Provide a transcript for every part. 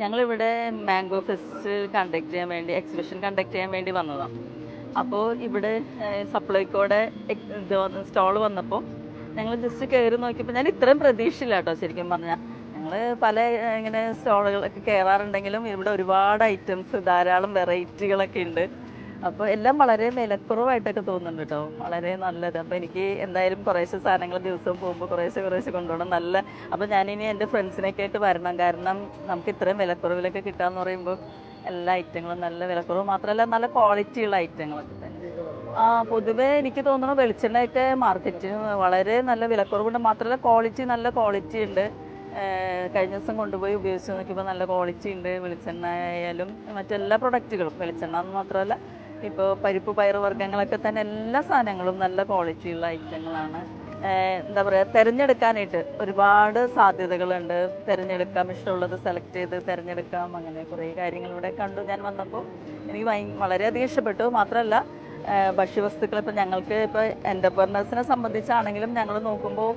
ഞങ്ങളിവിടെ mango fest conduct ചെയ്യാൻ വേണ്ടി എക്സിബിഷൻ കണ്ടക്ട് ചെയ്യാൻ വേണ്ടി വന്നതാണ് അപ്പോൾ ഇവിടെ സപ്ലൈക്കോടെ സ്റ്റോൾ വന്നപ്പോൾ ഞങ്ങൾ ജസ്റ്റ് കയറി നോക്കിയപ്പോൾ ഞാൻ ഇത്രയും പ്രതീക്ഷയില്ല കേട്ടോ ശരിക്കും പറഞ്ഞാൽ ഞങ്ങൾ പല ഇങ്ങനെ സ്റ്റോളുകളൊക്കെ കയറാറുണ്ടെങ്കിലും ഇവിടെ ഒരുപാട് ഐറ്റംസ് ധാരാളം വെറൈറ്റികളൊക്കെ ഉണ്ട്. അപ്പോൾ എല്ലാം വളരെ വിലക്കുറവായിട്ടൊക്കെ തോന്നുന്നുണ്ട് കേട്ടോ വളരെ നല്ലത്. അപ്പോൾ എനിക്ക് എന്തായാലും കുറേശ്ശെ സാധനങ്ങൾ ദിവസവും പോകുമ്പോൾ കുറേശ്ശെ കുറേശ്ശെ കൊണ്ടുപോകണം. നല്ല അപ്പോൾ ഞാനിനി എന്റെ ഫ്രണ്ട്സിനൊക്കെ ആയിട്ട് വരണം. കാരണം നമുക്ക് ഇത്രയും വിലക്കുറവിലൊക്കെ കിട്ടാന്ന് പറയുമ്പോൾ എല്ലാ ഐറ്റങ്ങളും നല്ല വിലക്കുറവ് മാത്രമല്ല നല്ല ക്വാളിറ്റിയുള്ള ഐറ്റങ്ങളൊക്കെ തന്നെ. ആ പൊതുവേ എനിക്ക് തോന്നുന്നു വെളിച്ചെണ്ണയൊക്കെ മാർക്കറ്റിന് വളരെ നല്ല വിലക്കുറവുണ്ട്. മാത്രമല്ല ക്വാളിറ്റി നല്ല ക്വാളിറ്റി ഉണ്ട്. കഴിഞ്ഞ ദിവസം കൊണ്ടുപോയി ഉപയോഗിച്ച് നോക്കിയപ്പോൾ നല്ല ക്വാളിറ്റി ഉണ്ട്. വെളിച്ചെണ്ണ ആയാലും മറ്റെല്ലാ പ്രൊഡക്റ്റുകളും വെളിച്ചെണ്ണ എന്ന് മാത്രമല്ല ഇപ്പോൾ പരിപ്പ് പയറ് വർഗങ്ങളൊക്കെ തന്നെ എല്ലാ സാധനങ്ങളും നല്ല ക്വാളിറ്റിയുള്ള ഐറ്റങ്ങളാണ്. എന്താ പറയുക തിരഞ്ഞെടുക്കാനായിട്ട് ഒരുപാട് സാധ്യതകളുണ്ട്. തിരഞ്ഞെടുക്കാം ഇഷ്ടമുള്ളത് സെലക്ട് ചെയ്ത് തിരഞ്ഞെടുക്കാം അങ്ങനെ കുറേ കാര്യങ്ങൾ ഇവിടെ കണ്ടു ഞാൻ വന്നപ്പോൾ എനിക്ക് വളരെയധികം ഇഷ്ടപ്പെട്ടു. മാത്രമല്ല ഭക്ഷ്യവസ്തുക്കൾ ഇപ്പം ഞങ്ങൾക്ക് ഇപ്പോൾ എന്റർപ്രണേഴ്സിനെ സംബന്ധിച്ചാണെങ്കിലും ഞങ്ങൾ നോക്കുമ്പോൾ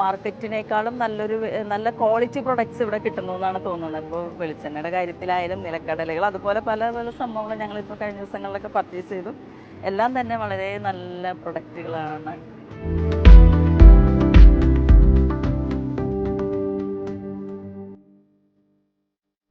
മാർക്കറ്റിനേക്കാളും നല്ലൊരു നല്ല ക്വാളിറ്റി പ്രൊഡക്ട്സ് ഇവിടെ കിട്ടുന്നു എന്നാണ് തോന്നുന്നത്. ഇപ്പോൾ വെളിച്ചെണ്ണയുടെ കാര്യത്തിലായാലും നിലക്കടലകൾ അതുപോലെ പല പല സംഭവങ്ങൾ ഞങ്ങളിപ്പോൾ കഴിഞ്ഞ ദിവസങ്ങളിലൊക്കെ പർച്ചേസ് ചെയ്തു. എല്ലാം തന്നെ വളരെ നല്ല പ്രൊഡക്റ്റുകളാണ്